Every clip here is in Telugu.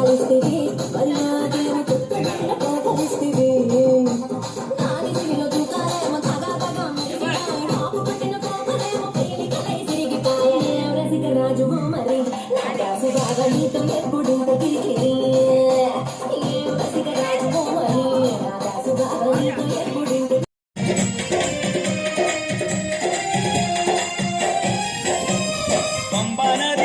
పోగొడిస్తివి మరి నా దేవి పుట్టగడ పోగొడిస్తివి రాజు మరి నా దాసు బాగా నీతో ఎప్పుడింత తిరిగి పంపన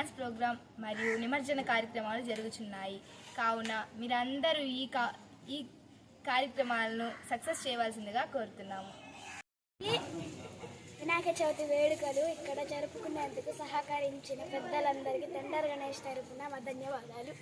డాన్స్ ప్రోగ్రాం మరియు నిమజ్జన కార్యక్రమాలు జరుగుతున్నాయి కావున మీరందరూ ఈ కా ఈ కార్యక్రమాలను సక్సెస్ చేయవలసిందిగా కోరుతున్నాము. వినాయక చవితి వేడుకలు ఇక్కడ జరుపుకునేందుకు సహకరించిన పెద్దలందరికీ తెండర్ గణేష్ తరఫున మా ధన్యవాదాలు.